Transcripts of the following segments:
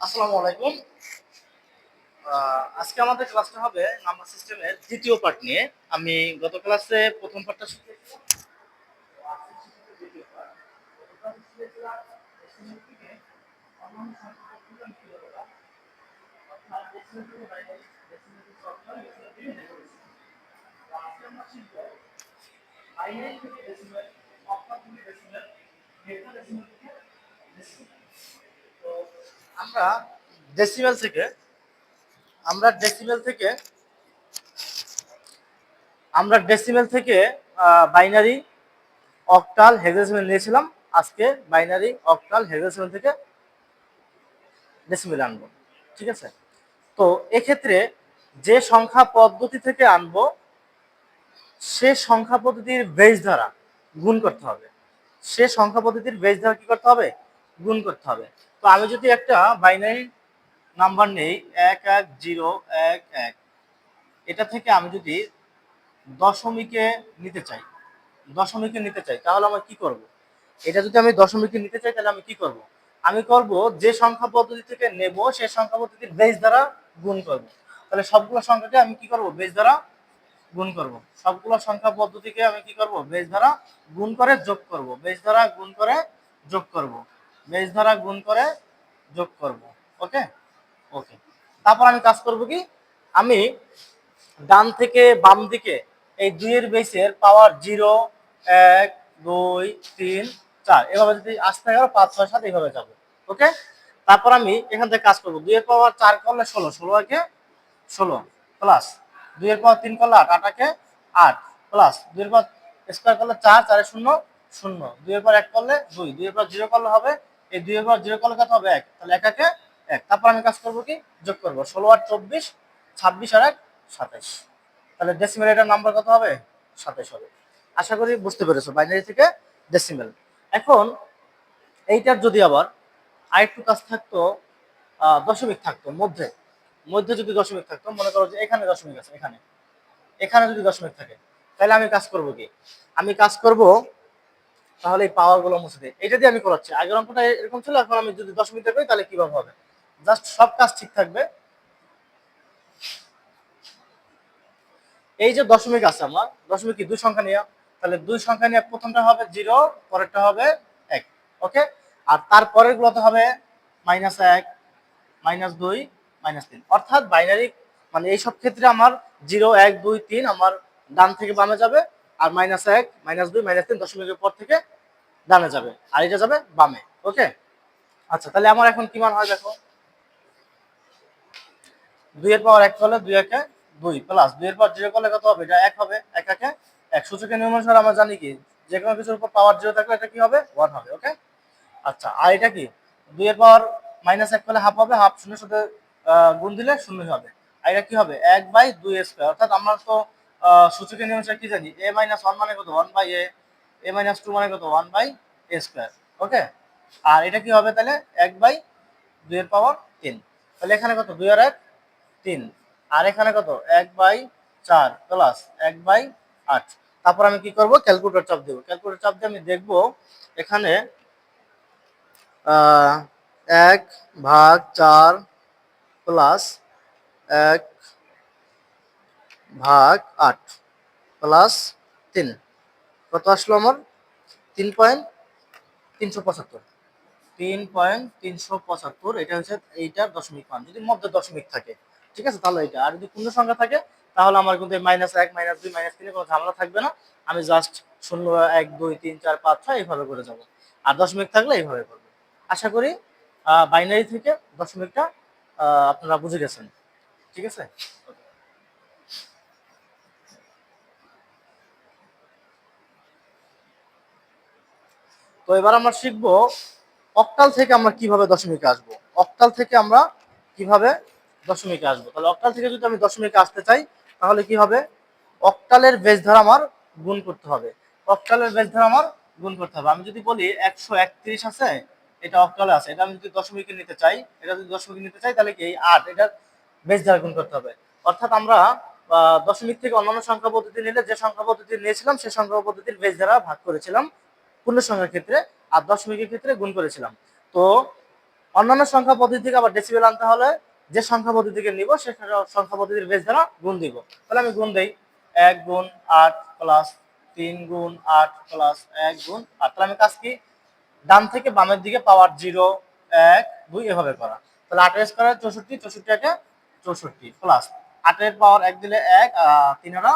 আসসালামু আলাইকুম। আজকে আমাদের ক্লাসটা হবে নাম্বার সিস্টেমের দ্বিতীয় পার্ট নিয়ে। আমি গত ক্লাসে প্রথম পার্টটা শিখেছি তো আমরা ডেসিমেল থেকে, আমরা ডেসিমেল থেকে, আমরা ডেসিমেল থেকে বাইনারি অক্টাল হেক্সাডেসিমেল নিয়েছিলাম। আজকে বাইনারি অক্টাল হেক্সাডেসিমেল থেকে ডেসিমেল আনব। ঠিক আছে? তো এক্ষেত্রে যে সংখ্যা পদ্ধতি থেকে আনব, সে সংখ্যা পদ্ধতির বেজ দ্বারা গুণ করতে হবে। সে সংখ্যা পদ্ধতির বেজ দ্বারা কি করতে হবে? গুণ করতে হবে। তো আমি যদি একটা বাইনারি নাম্বার নেই, এক এক জিরো এক এক, এটা থেকে আমি যদি দশমিকে নিতে চাই, দশমিকে নিতে চাই, তাহলে আমার কি করব? এটা যদি আমি দশমিকে নিতে চাই, তাহলে আমি কি করব? আমি করব যে সংখ্যা পদ্ধতি থেকে নেব সেই সংখ্যা পদ্ধতির বেজ দ্বারা গুণ করব। তাহলে সবগুলো সংখ্যাকে আমি কি করব? বেজ দ্বারা গুণ করব। সবগুলো সংখ্যা পদ্ধতিকে আমি কি করব? বেজ দ্বারা গুণ করে যোগ করব। বেজ দ্বারা গুণ করে যোগ করব। বেজ ধরা গুণ করে যোগ করব ওকে ওকে তারপর আমি কাজ করব কি? আমি ডান থেকে বাম দিকে এই দুইয়ের বেসের পাওয়ার জিরো এক, দুই, তিন, চার, এভাবে যদি আসতে গেল পাঁচ, ছয়, সাত এইভাবে যাব ওকে তারপর আমি এখান থেকে কাজ করব, দুইয়ের পাওয়ার চার করলে ষোলো ষোলো একে ষোলো প্লাস দুইয়ের পাওয়ার তিন করলে আট আটাকে আট প্লাস দুইয়ের পাওয়ার স্কোয়ার করলে চার, চারে শূন্য শূন্য, দুইয়ের পর এক করলে দুই, দুইয়ের পর জিরো করলে হবে এই দুই পর জিরো করলে কত হবে এক? তাহলে একাকে এক তারপর আমি কাজ করব কি? যোগ করব। ষোলো আর চব্বিশ, ছাব্বিশ আর এক, সাতাইশ। তাহলে ডেসিমেল এটার নাম্বার কত হবে? সাতাইশ হবে। আশা করি বুঝতে পেরেছ বাইনারি থেকে ডেসিমেল এখন এইটার যদি আবার আরেকটু কাজ থাকতো দশমিক থাকতো মধ্যে মধ্যে যদি দশমিক থাকতো, মনে করো যে এখানে দশমিক আছে, এখানে। এখানে যদি দশমিক থাকে, তাহলে আমি কাজ করব কি? আমি কাজ করব তাহলে এই পাওয়ারগুলো মুছে দিই এটা দিয়ে আমি করাচ্ছি। আগের অঙ্কটা এরকম ছিল, এখন আমি যদি দশ দশমিক করি, তাহলে কীভাবে হবে? জাস্ট সব কাজ ঠিক থাকবে। এই যে দশমিক আছে আমার, দশমিক কি? দুই সংখ্যা নিয়ে। তাহলে দুই সংখ্যা নিয়ে প্রথমটা হবে জিরো, পরেরটা হবে এক। ওকে আর তারপরের গুলোতে হবে মাইনাস এক মাইনাস দুই মাইনাস তিন। অর্থাৎ বাইনারি মানে এইসব ক্ষেত্রে আমার জিরো, এক, দুই, তিন আমার ডান থেকে বামে যাবে। আর মাইনাস এক মাইনাস দুই মাইনাস তিন দশমিকের পর থেকে ডানে যাবে। আর এটা যাবে বামে ওকে আচ্ছা তাহলে আমার এখন কি মান হয় দেখো? দুইয়ের পাওয়ার এক করলে দুই একে দুই প্লাস দুইয়ের পর জিরো করলে কত হবে? এটা এক হবে, এক একে এক। সূচকের নিয়ম অনুসারে আমরা জানি কি, যে কোনো কিছুর উপর পাওয়ার জিরো থাকলে এটা কি হবে? ওয়ান হবে ওকে আচ্ছা আর এটা কি? দুইয়ের পাওয়ার মাইনাস এক করলে হাফ হবে হাফ শূন্যের সাথে গুণ দিলে শূন্য হবে। আর এটা কি হবে? এক বাই দুই স্কোয়ার অর্থাৎ আমরা তো সূচকের নিয়ম অনুসারে কি জানি? এ মাইনাস ওয়ান মানে কত? One by A A minus two মানে কত? One by A square okay আর এটা কি হবে তাহলে? এক বাই দুইয়ের পাওয়ার তিন। তাহলে এখানে কত? দুই আর এক, তিন। আর এখানে কত? এক বাই চার প্লাস এক বাই আট। তারপর আমি কি করব? ক্যালকুলেটর চাপ দেবো। ক্যালকুলেটর চাপ দিয়ে আমি দেখব এখানে এক ভাগ চার প্লাস এক ভাগ আট প্লাস তিন। কত আসলো আমার? তিন পয়েন্ট তিনশো পঁচাত্তর। তিন পয়েন্ট তিনশো পঁচাত্তর, এটা হচ্ছে এইটার দশমিক মান যদি মধ্যে দশমিক থাকে, ঠিক আছে? তাহলে এটা। আর যদি পূর্ণ সংখ্যা থাকে, তাহলে আমার কিন্তু মাইনাস এক মাইনাস দুই মাইনাস তিনে কোনো ঝামেলা থাকবে না। আমি জাস্ট শূন্য, এক, দুই, তিন, চার, পাঁচ, ছয় এইভাবে করে যাব। আর দশমিক থাকলে এইভাবে করব। আশা করি বাইনারি থেকে দশমিকটা আপনারা বুঝে গেছেন। ঠিক আছে? তো এবার আমরা শিখব অক্টাল থেকে আমরা কীভাবে দশমিকে আসব। অক্টাল থেকে আমরা কীভাবে দশমিকে আসব। তাহলে অক্টাল থেকে যদি আমি দশমিকে আসতে চাই, তাহলে কি হবে? অক্টালের বেজ ধারা আমার গুণ করতে হবে। অক্টালের বেজ ধারা আমার গুণ করতে হবে। আমি যদি বলি একশো একত্রিশ আছে, এটা অক্টালে আছে। এটা আমি যদি দশমিকে নিতে চাই, এটা যদি দশমিকে নিতে চাই, তাহলে কি এই আট এটার বেজ ধারা গুণ করতে হবে। অর্থাৎ আমরা দশমিক থেকে অন্যান্য সংখ্যা পদ্ধতি নিলে যে সংখ্যা পদ্ধতি নিয়েছিলাম সেই সংখ্যা পদ্ধতির বেজ ধারা ভাগ করেছিলাম। পূর্ণ সংখ্যার ক্ষেত্রে আর দশমিকের ক্ষেত্রে গুণ করেছিলাম। তো অন্যান্য সংখ্যা পদ্ধতি থেকে আবার ডেসিবেল আনতে হলে যে সংখ্যা পদ্ধতি থেকে নিব সে সংখ্যা পদ্ধতির বেশ দ্বারা গুণ দিব। তাহলে আমি গুণ দেই। এক গুণ আট প্লাস তিন গুণ আট প্লাস এক গুণ আট। তাহলে আমি কাজ কি? ডান থেকে বামের দিকে পাওয়ার জিরো এক, দুই এভাবে করা। তাহলে আটের স্কোয়ার চৌষট্টি চৌষট্টি একে চৌষট্টি প্লাস আটের পাওয়ার এক দিলে এক তিন হারা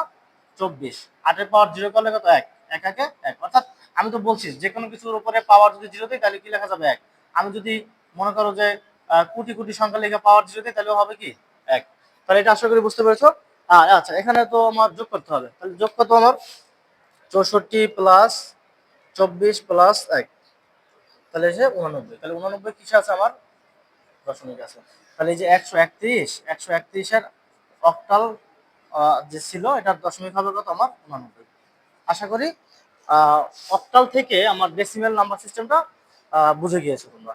চব্বিশ। আটের পাওয়ার জিরো করলে কত? এক। এক একে এক। অর্থাৎ আমি তো বলছি, যে কোনো কিছুর উপরে পাওয়ার যদি জিরো তাহলে কি লেখা যাবে এক? আমি যদি মনে করো যে কোটি কোটি সংখ্যা লেখা পাওয়ার জিরো দিই তাহলে হবে কি এক? তাহলে এটা আশা করি বুঝতে পেরেছ? আর আচ্ছা এখানে তো আমার যোগ করতে হবে। তাহলে যোগ কত আমার? চৌষট্টি প্লাস চব্বিশ প্লাস এক। তাহলে যে উননব্বই। তাহলে উননব্বই কিসে আছে আমার? দশমিক আছে। তাহলে এই যে একশো একত্রিশ, একশো একত্রিশের অক্টাল যে ছিল, এটার দশমিক হবে কত আমার? উননব্বই। আশা করি অক্টাল থেকে আমার ডেসিমেল নাম্বার সিস্টেমটা বুঝে গিয়েছো তোমরা।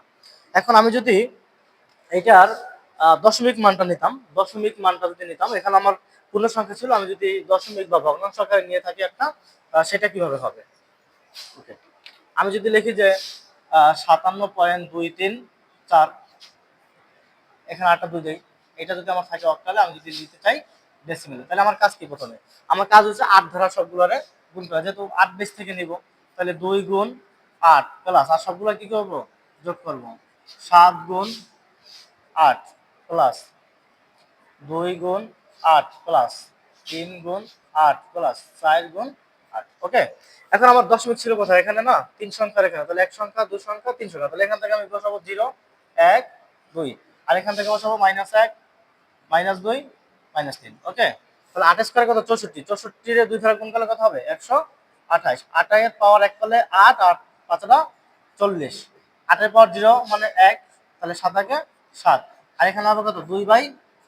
এখন আমি যদি এটার দশমিক মানটা নিতাম, দশমিক মানটা যদি নিতাম, এখানে আমার পূর্ণ সংখ্যা ছিল, আমি যদি দশমিক বা ভগ্নাংশ আকারে নিয়ে থাকি একটা সেটা কীভাবে হবে? ওকে আমি যদি লিখি যে সাতান্ন পয়েন্ট দুই তিন চার, এখানে আটটা দুই দেই, এটা যদি আমার থাকে অক্টালে, আমি যদি নিতে চাই ডেসিমেলে তাহলে আমার কাজ কি প্রথমে? আমার কাজ হচ্ছে আট ধারা সবগুলোরে গুণ করা যেহেতু আট বেস থেকে নিব, তাহলে দুই গুণ আট প্লাস আর সবগুলো কি করব? যোগ করব। সাত গুণ আট প্লাস দুই গুণ আট প্লাস তিন গুণ আট প্লাস চার গুণ আট ওকে এখন আমার দশমিক ছিল কোথায়? এখানে না, তিন সংখ্যার এখানে। তাহলে এক সংখ্যা, দুই সংখ্যা, তিন সংখ্যা। তাহলে এখান থেকে আমি বসাবো জিরো এক, দুই। আর এখান থেকে বসাবো মাইনাস এক মাইনাস দুই মাইনাস তিন ওকে তাহলে আট স্কোয়ার কত চৌষট্টি। চৌষট্টির দুই ধারা কোন কালে কত হবে? একশো আঠাশ। আঠাশের পাওয়ার এক করলে আট আট পাঁচটা চল্লিশ। আটের পাওয়ার জিরো মানে এক, তাহলে সাতাকে সাত। আর এখানে হবে কত? দুই বাই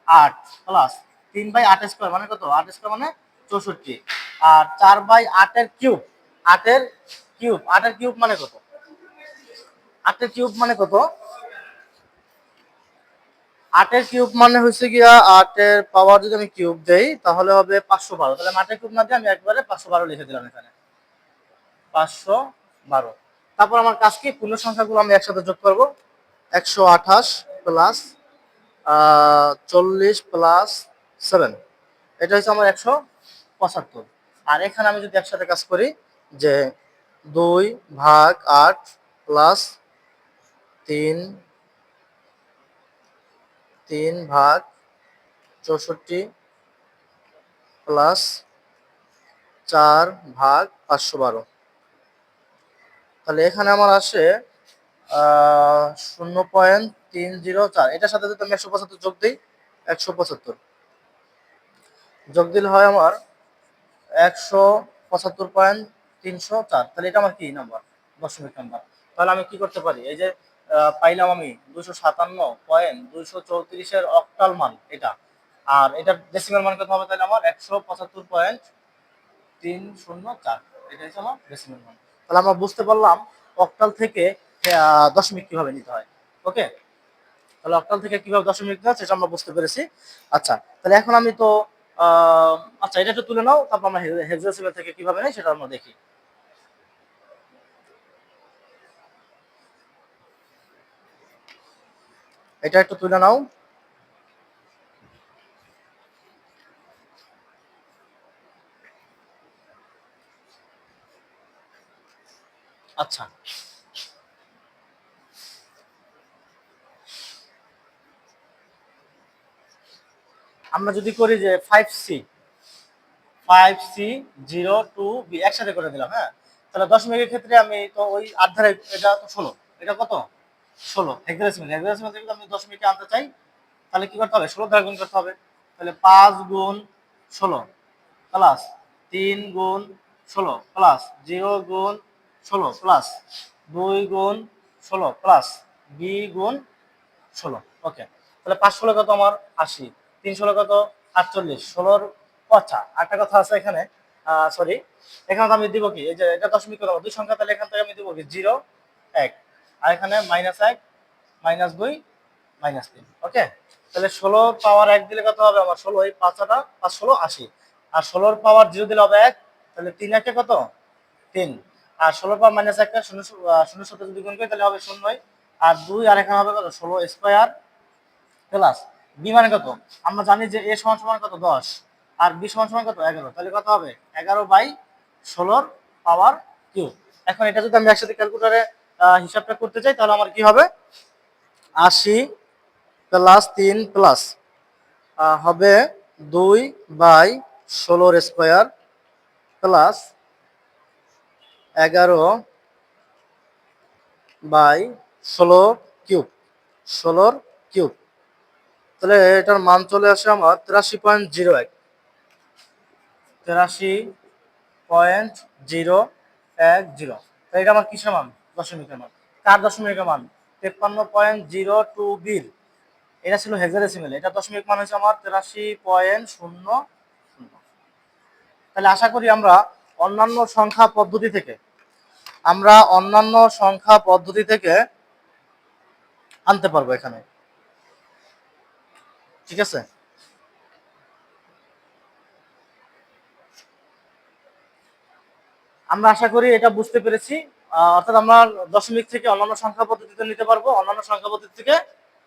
আট প্লাস তিন বাই আট স্কোয়ার মানে কত? আট স্কোয়ার মানে চৌষট্টি। আর চার বাই আটের কিউব আটের কিউব আটের কিউব মানে কত? আটের কিউব মানে কত? আটের কিউব মানে হচ্ছে গিয়া আটের পাওয়ার যদি আমি কিউব দেই, তাহলে হবে পাঁচশো বারো। তাহলে আটের কিউব না দিয়ে আমি একবারে পাঁচশো বারো লিখে দিলাম এখানে। পাঁচশো বারো। তারপর আমার কাজ কি? পূর্ণ সংখ্যাগুলো আমি একসাথে যোগ করব। একশো আঠাশ প্লাস চল্লিশ প্লাস সেভেন এটা হচ্ছে আমার একশো পঁচাত্তর। আর এখানে আমি যদি একসাথে কাজ করি, যে দুই ভাগ আট প্লাস তিন তিন ভাগ চৌষট্টি প্লাস চার ভাগ পাঁচশো বারো। তাহলে এখানে আমার আসে শূন্য পয়েন্ট তিন জিরো চার। এটার সাথে যদি আমি একশো পঁচাত্তর যোগ দিই, একশো পঁচাত্তর। যোগ দিলে হয় আমার একশো পঁচাত্তর পয়েন্ট তিনশো চার। তাহলে এটা আমার কি নাম্বার দশমিক নাম্বার তাহলে আমি কি করতে পারি? এই যে পাইলাম আমি দুশো সাতান্ন পয়েন্ট, দুইশো চৌত্রিশের অক্টাল মান এটা। আর এটার ডেসিমাল মান কত হবে তাহলে আমার একশো পঁচাত্তর পয়েন্ট তিন শূন্য চার। এটা হচ্ছে আমার ডেসিমাল মান তাহলে আমরা বুঝতে পারলাম অক্টাল থেকে দশমিক কীভাবে নিতে হয়। ওকে? তাহলে অক্টাল থেকে কীভাবে দশমিক নিতে হয় সেটা আমরা বুঝতে পেরেছি। আচ্ছা তাহলে এখন আমি তো আচ্ছা এটা একটু তুলে নাও, তারপর আমরা হেক্সাডেসিমাল থেকে কীভাবে নেই সেটা আমরা দেখি। এটা একটু তুলে নাও। আচ্ছা। আমরা যদি করি যে five C five C zero two B একসাথে করে দিলাম হ্যাঁ? তাহলে দশমিকের ক্ষেত্রে আমি তো ওই আট ধারে এটা তো ষোলো, এটা কত? ষোলো। হেক্সাডেসিমাল হেক্সাডেসিমাল থেকে আমি দশমিকে আনতে চাই, তাহলে কি করতে হবে? ষোলো ধারা গুণ করতে হবে। তাহলে পাঁচ গুণ ষোলো প্লাস তিন গুণ ষোলো প্লাস জিরো গুণ ষোলো প্লাস দুই গুণ ষোলো প্লাস বি গুণ ষোলো। ওকে তাহলে পাঁচ ষোলো কত আমার? আশি। তিন ষোলো কত? আটচল্লিশ। ষোলোর আচ্ছা একটা কথা আছে এখানে সরি এখানে তো আমি দিব কি? এই যে এটা দশমিক দুই সংখ্যা তাহলে এখান থেকে আমি দিব কি? জিরো এক। আর এখানে মাইনাস এক মাইনাস দুই মাইনাস তিন ওকে তাহলে ষোলো পাওয়ার এক দিলে কত হবে? আমার ষোলো, এই পাঁচটা পাঁচ ষোলো, আশি। আর ষোলোর পাওয়ার জিরো দিলে হবে এক, তাহলে তিন একে কত? তিন। আর ষোলো পাওয়ার মাইনাস একটা শূন্য শূন্য সাথে যদি গুণ করি, তাহলে হবে শূন্যই। আর দুই, আর এখানে হবে কত? ষোলো স্কোয়ার প্লাস বি মানে কত? আমরা জানি যে এ সমান সমান কত? দশ। আর বি সমান সমান কত? এগারো। তাহলে কত হবে? এগারো বাই ষোলোর পাওয়ার কিউ এখন এটা যদি আমি একসাথে ক্যালকুলেটারে হিসাবটা করতে চাই, তাহলে আমার কি হবে? আশি প্লাস তিন প্লাস হবে দুই বাই ষোলোর স্কোয়ার প্লাস এগারো বাই ষোলো কিউব ষোলোর কিউব তাহলে এটার মান চলে আসে আমার তেরাশি পয়েন্ট জিরো এক। তেরাশি পয়েন্ট জিরো এক জিরো এটা আমার কিসের মান? দশমিকের মান। কার দশমিকের মান? তেপ্পান্ন পয়েন্ট জিরো টু বির এটা ছিল হেক্সাডেসিমেল এটা দশমিক মান হচ্ছে আমার তেরাশি পয়েন্ট শূন্য শূন্য। তাহলে আশা করি আমরা অন্যান্য সংখ্যা পদ্ধতি থেকে, আমরা অন্যান্য সংখ্যা পদ্ধতি থেকে আনতে পারব এখানে। ঠিক আছে? আমরা আশা করি এটা বুঝতে পেরেছি। অর্থাৎ আমরা দশমিক থেকে অন্যান্য সংখ্যা পদ্ধতিতে নিতে পারব, অন্যান্য সংখ্যা পদ্ধতি থেকে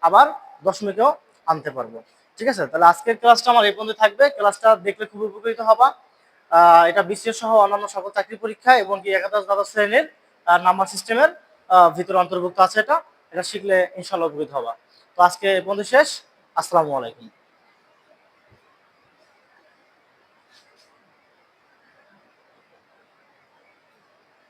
আবার দশমিকেও আনতে পারব। ঠিক আছে? তাহলে আজকের ক্লাসটা আমার এই পর্যন্ত থাকবে। ক্লাসটা দেখলে খুব উপকৃত হবা। এটা বিশেষ সহ অন্যান্য সকল চাকরি পরীক্ষা এবং কি একাদশ দ্বাদশ শ্রেণির নাম্বার সিস্টেমের ভিতরে অন্তর্ভুক্ত আছে এটা। এটা শিখলে ইনশাল্লাহ উপকৃত হবা। তো আজকে এই পর্যন্ত শেষ। আসসালামু আলাইকুম।